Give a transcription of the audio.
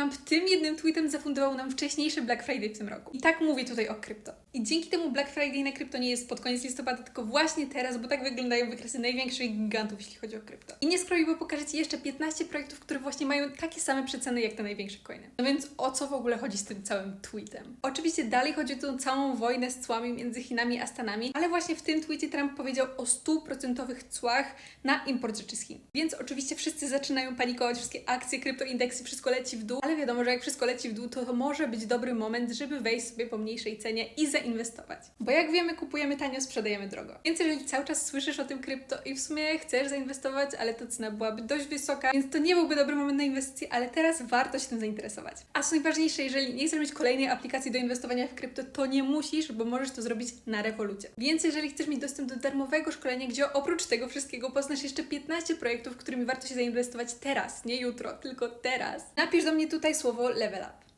Trump tym jednym tweetem zafundował nam wcześniejszy Black Friday w tym roku. I tak mówię tutaj o krypto. I dzięki temu Black Friday na krypto nie jest pod koniec listopada, tylko właśnie teraz, bo tak wyglądają wykresy największych gigantów, jeśli chodzi o krypto. I nie scrolluj, bo pokażę Ci jeszcze 15 projektów, które właśnie mają takie same przeceny jak te największe coiny. No więc o co w ogóle chodzi z tym całym tweetem? Oczywiście dalej chodzi o tą całą wojnę z cłami między Chinami a Stanami, ale właśnie w tym tweetie Trump powiedział o 100% cłach na import rzeczy z Chin. Więc oczywiście wszyscy zaczynają panikować, wszystkie akcje, kryptoindeksy, wszystko leci w dół, ale wiadomo, że jak wszystko leci w dół, to, to może być dobry moment, żeby wejść sobie po mniejszej cenie i zainwestować. Bo jak wiemy, kupujemy tanio, sprzedajemy drogo. Więc jeżeli cały czas słyszysz o tym krypto i w sumie chcesz zainwestować, ale ta cena byłaby dość wysoka, więc to nie byłby dobry moment na inwestycje, ale teraz warto się tym zainteresować. A co najważniejsze, jeżeli nie chcesz mieć kolejnej aplikacji do inwestowania w krypto, to nie musisz, bo możesz to zrobić na rewolucie. Więc jeżeli chcesz mieć dostęp do darmowego szkolenia, gdzie oprócz tego wszystkiego poznasz jeszcze 15 projektów, którymi warto się zainwestować teraz, nie jutro, tylko teraz, napisz do mnie tutaj słowo level up.